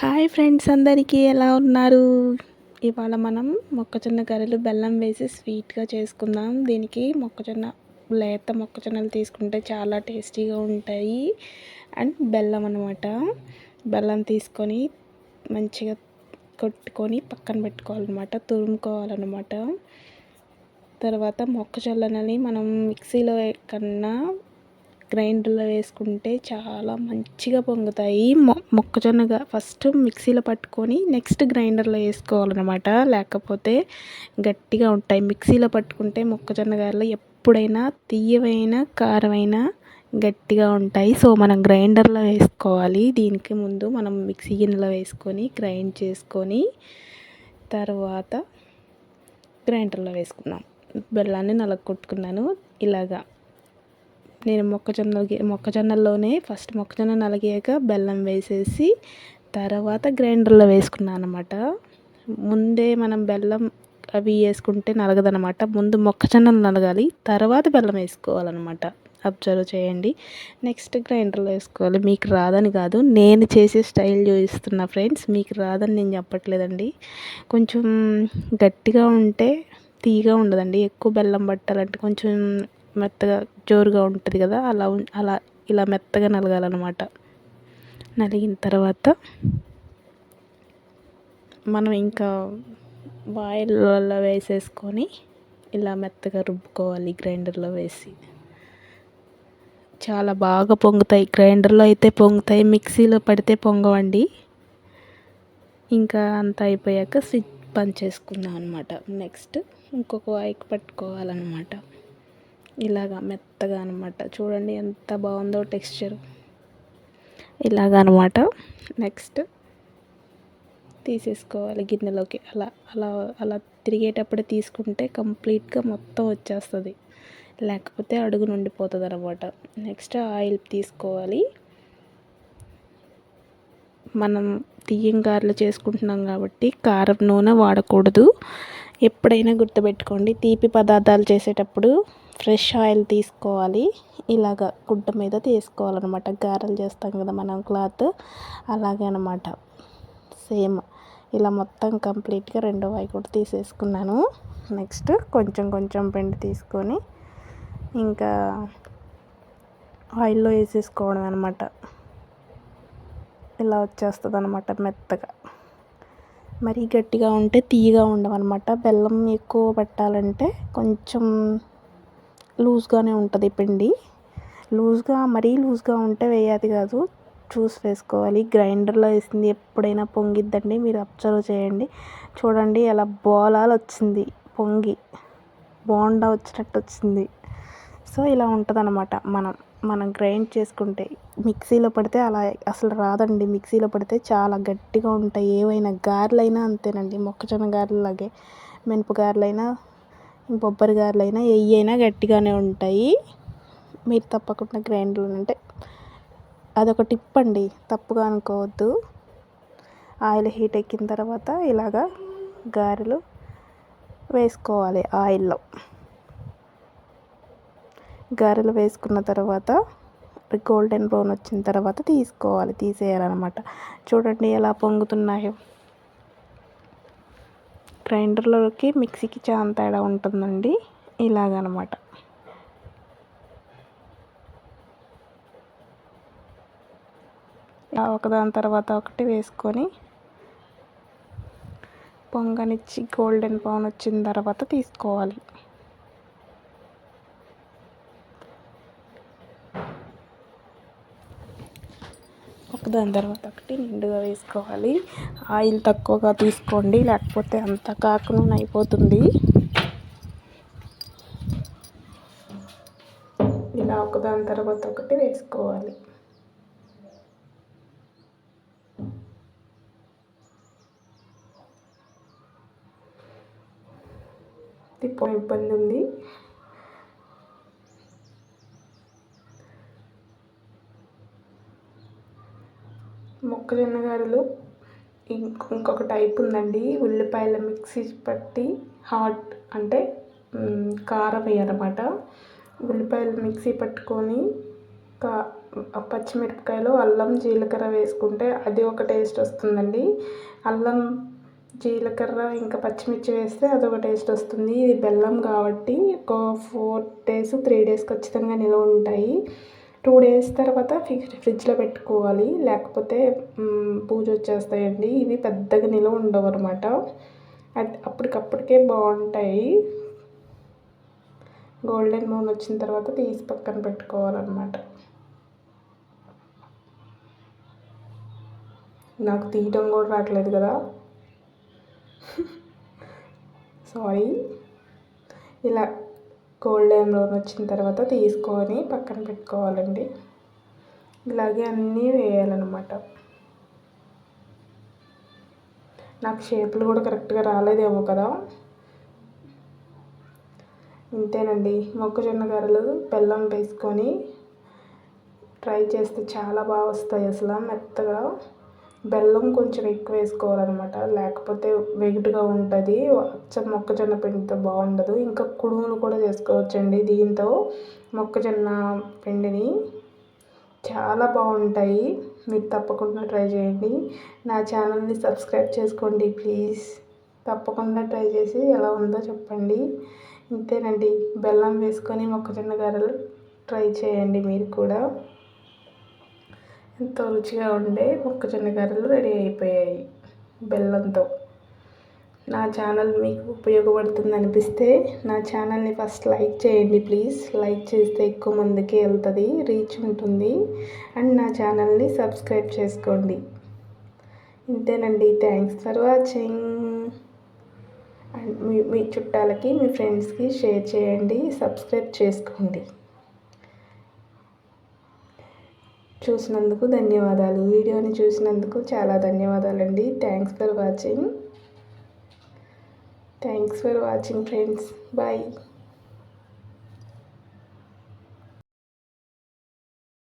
Hi friends అందరికీ ఎలా ఉన్నారు? ఇవాళ మనం మొక్కజొన్న గరెలు బెల్లం వేసి స్వీట్గా చేసుకుందాం. దీనికి మొక్కజొన్న లేత మొక్కజొన్నలు తీసుకుంటే చాలా టేస్టీగా ఉంటాయి. అండ్ బెల్లం అనమాట బెల్లం తీసుకొని మంచిగా కొట్టుకొని పక్కన పెట్టుకోవాలన్నమాట. తురుముకోవాలన్నమాట. తర్వాత మొక్కజొన్నని మనం మిక్సీలో కన్నా గ్రైండర్లో వేసుకుంటే చాలా మంచిగా పొంగుతాయి. మొ మొక్కజొన్నగా ఫస్ట్ మిక్సీలో పట్టుకొని నెక్స్ట్ గ్రైండర్లో వేసుకోవాలన్నమాట. లేకపోతే గట్టిగా ఉంటాయి. మిక్సీలో పట్టుకుంటే మొక్కజొన్న గారెలు ఎప్పుడైనా తీయవైన కారమైన గట్టిగా ఉంటాయి. సో మనం గ్రైండర్లో వేసుకోవాలి. దీనికి ముందు మనం మిక్సీ గిన్నెలో వేసుకొని గ్రైండ్ చేసుకొని తర్వాత గ్రైండర్లో వేసుకున్నాం బెల్లాన్ని నలగొట్టుకున్నాను ఇలాగా నేను మొక్కజొన్న మొక్కజొన్నల్లోనే ఫస్ట్ మొక్కజొన్న నలిగాక బెల్లం వేసేసి తర్వాత గ్రైండర్లో వేసుకున్నాను అనమాట ముందే మనం బెల్లం అవి వేసుకుంటే నలగదనమాట ముందు మొక్కజొన్నలు నలగాలి తర్వాత బెల్లం వేసుకోవాలన్నమాట. అబ్జర్వ్ చేయండి. నెక్స్ట్ గ్రైండర్లో వేసుకోవాలి. మీకు రాదని కాదు నేను చేసే స్టైల్ చూపిస్తున్నా ఫ్రెండ్స్ మీకు రాదని నేను చెప్పట్లేదండి. కొంచెం గట్టిగా ఉంటే తీగా ఉండదండి. ఎక్కువ బెల్లం పట్టాలంటే కొంచెం మెత్తగా జోరుగా ఉంటుంది కదా అలా అలా ఇలా మెత్తగా నలగాలన్నమాట. నలిగిన తర్వాత మనం ఇంకా బాయిల్లో వేసేసుకొని ఇలా మెత్తగా రుబ్బుకోవాలి గ్రైండర్లో వేసి. చాలా బాగా పొంగుతాయి గ్రైండర్లో అయితే పొంగుతాయి మిక్సీలో పడితే పొంగవండి. ఇంకా అంతా అయిపోయాక స్విచ్ బంద్ చేసుకుందాం అనమాట నెక్స్ట్ ఇంకొక వాయికి పట్టుకోవాలన్నమాట. ఇలాగా మెత్తగా అనమాట చూడండి ఎంత బాగుందో టెక్స్చర్. ఇలాగ అనమాట నెక్స్ట్ తీసేసుకోవాలి గిన్నెలోకి. అలా అలా అలా తిరిగేటప్పుడు తీసుకుంటే కంప్లీట్గా మొత్తం వచ్చేస్తుంది. లేకపోతే అడుగు నుండిపోతుంది అనమాట నెక్స్ట్ ఆయిల్ తీసుకోవాలి. మనం తీయం గారెలు చేసుకుంటున్నాం కాబట్టి కారం నూనె వాడకూడదు. ఎప్పుడైనా గుర్తుపెట్టుకోండి తీపి పదార్థాలు చేసేటప్పుడు ఫ్రెష్ ఆయిల్ తీసుకోవాలి. ఇలాగ గుడ్డ మీద తీసుకోవాలన్నమాట. గారెలు చేస్తాం కదా మనం క్లాత్. అలాగే అనమాట సేమ్ ఇలా మొత్తం కంప్లీట్గా రెండో వాయి కూడా తీసేసుకున్నాను. నెక్స్ట్ కొంచెం కొంచెం పిండి తీసుకొని ఇంకా ఆయిల్లో వేసేసుకోవడం అనమాట ఇలా వచ్చేస్తుంది అనమాట మెత్తగా. మరీ గట్టిగా ఉంటే తీయగా ఉండవన్నమాట. బెల్లం ఎక్కువ పెట్టాలంటే కొంచెం లూజ్గానే ఉంటుంది పిండి. లూజ్గా మరీ లూజ్గా ఉంటే వేయాది కాదు. చూసి వేసుకోవాలి. గ్రైండర్లో వేసింది ఎప్పుడైనా పొంగిద్దండి. మీరు అబ్జర్వ్ చేయండి. చూడండి ఎలా బోలాలు వచ్చింది. పొంగి బోండా వచ్చినట్టు వచ్చింది. సో ఇలా ఉంటుంది అనమాట మనం. మనం గ్రైండ్ చేసుకుంటే మిక్సీలో పడితే అలా అసలు రాదండి. మిక్సీలో పడితే చాలా గట్టిగా ఉంటాయి. ఏవైనా గారెలైనా అంతేనండి. మొక్కజొన్న గారెలాగే మినప గారెలైనా బొబ్బరి గారెలైనా ఏ అయినా గట్టిగానే ఉంటాయి. మీరు తప్పకుండా గ్రైండర్లో అంటే అదొక టిప్ అండి. తప్పుగా అనుకోవద్దు. ఆయిల్ హీట్ ఎక్కిన తర్వాత ఇలాగా గారెలు వేసుకోవాలి ఆయిల్లో. గారెలు వేసుకున్న తర్వాత గోల్డెన్ బ్రౌన్ వచ్చిన తర్వాత తీసుకోవాలి తీసేయాలన్నమాట. చూడండి ఎలా పొంగుతున్నాయో. గ్రైండర్లోకి మిక్సీకి చాలా తేడా ఉంటుందండి. ఇలాగనమాట. ఒకదాని తర్వాత ఒకటి వేసుకొని పొంగనిచ్చి గోల్డెన్ బ్రౌన్ వచ్చిన తర్వాత తీసుకోవాలి. దాని తర్వాత ఒకటి నిండుగా వేసుకోవాలి. ఆయిల్ తక్కువగా తీసుకోండి లేకపోతే అంత కాకుండా అయిపోతుంది. ఇలా ఒకదాని తర్వాత ఒకటి వేసుకోవాలి. తిప్ప ఇబ్బంది ఉంది. మొక్కజొన్న గారెలు ఇంకొక టైప్ ఉందండి. ఉల్లిపాయల మిక్సీ పట్టి హాట్ అంటే కారం వేయనమాట ఉల్లిపాయలు మిక్సీ పట్టుకొని కా పచ్చిమిరపకాయలు అల్లం జీలకర్ర వేసుకుంటే అది ఒక టేస్ట్ వస్తుందండి. అల్లం జీలకర్ర ఇంకా పచ్చిమిర్చి వేస్తే అదొక టేస్ట్ వస్తుంది. ఇది బెల్లం కాబట్టి ఒక ఫోర్ డేస్ త్రీ డేస్ ఖచ్చితంగా నిల్వ ఉంటాయి. టూ డేస్ తర్వాత ఫ్రిడ్జ్ ఫ్రిడ్జ్లో పెట్టుకోవాలి. లేకపోతే పూజ వచ్చేస్తాయండి. ఇవి పెద్దగా నిల్వ ఉండవు అనమాట అప్పటికప్పటికే బాగుంటాయి. గోల్డెన్ మూన్ వచ్చిన తర్వాత తీసి పక్కన పెట్టుకోవాలన్నమాట. నాకు తీయటం కూడా రావట్లేదు కదా. సారీ ఇలా గోల్డెన్ బ్రౌన్ వచ్చిన తర్వాత తీసుకొని పక్కన పెట్టుకోవాలండి. ఇలాగే అన్నీ వేయాలన్నమాట. నాకు షేపులు కూడా కరెక్ట్గా రాలేదేమో కదా. ఇంతేనండి. మొక్కజొన్న గారెలు బెల్లం వేసుకొని ట్రై చేస్తే చాలా బాగా వస్తాయి అసలు మెత్తగా. బెల్లం కొంచెం ఎక్కువ వేసుకోవాలన్నమాట. లేకపోతే వెగిట్గా ఉంటుంది. మొక్కజొన్న పిండితో బాగుండదు. ఇంకా కుడుములు కూడా చేసుకోవచ్చండి దీంతో. మొక్కజొన్న పిండిని చాలా బాగుంటాయి. మీరు తప్పకుండా ట్రై చేయండి. నా ఛానల్ని సబ్స్క్రైబ్ చేసుకోండి ప్లీజ్. తప్పకుండా ట్రై చేసి ఎలా ఉందో చెప్పండి. ఇంతేనండి. బెల్లం వేసుకొని మొక్కజొన్న గారెలు ట్రై చేయండి మీరు కూడా. ఎంతో రుచిగా ఉండే మొక్కజొన్న గారెలు రెడీ అయిపోయాయి. బెల్లంతో. నా ఛానల్ మీకు ఉపయోగపడుతుంది అనిపిస్తే నా ఛానల్ని ఫస్ట్ లైక్ చేయండి ప్లీజ్. లైక్ చేస్తే ఎక్కువ మందికి వెళ్తుంది రీచ్ ఉంటుంది. అండ్ నా ఛానల్ని సబ్స్క్రైబ్ చేసుకోండి. ఇంతేనండి. Thanks for watching. అండ్ మీ మీ చుట్టాలకి మీ ఫ్రెండ్స్కి షేర్ చేయండి సబ్స్క్రైబ్ చేసుకోండి. చూసినందుకు ధన్యవాదాలు. వీడియోని చూసినందుకు చాలా ధన్యవాదాలండి. Thanks for watching thanks for watching friends bye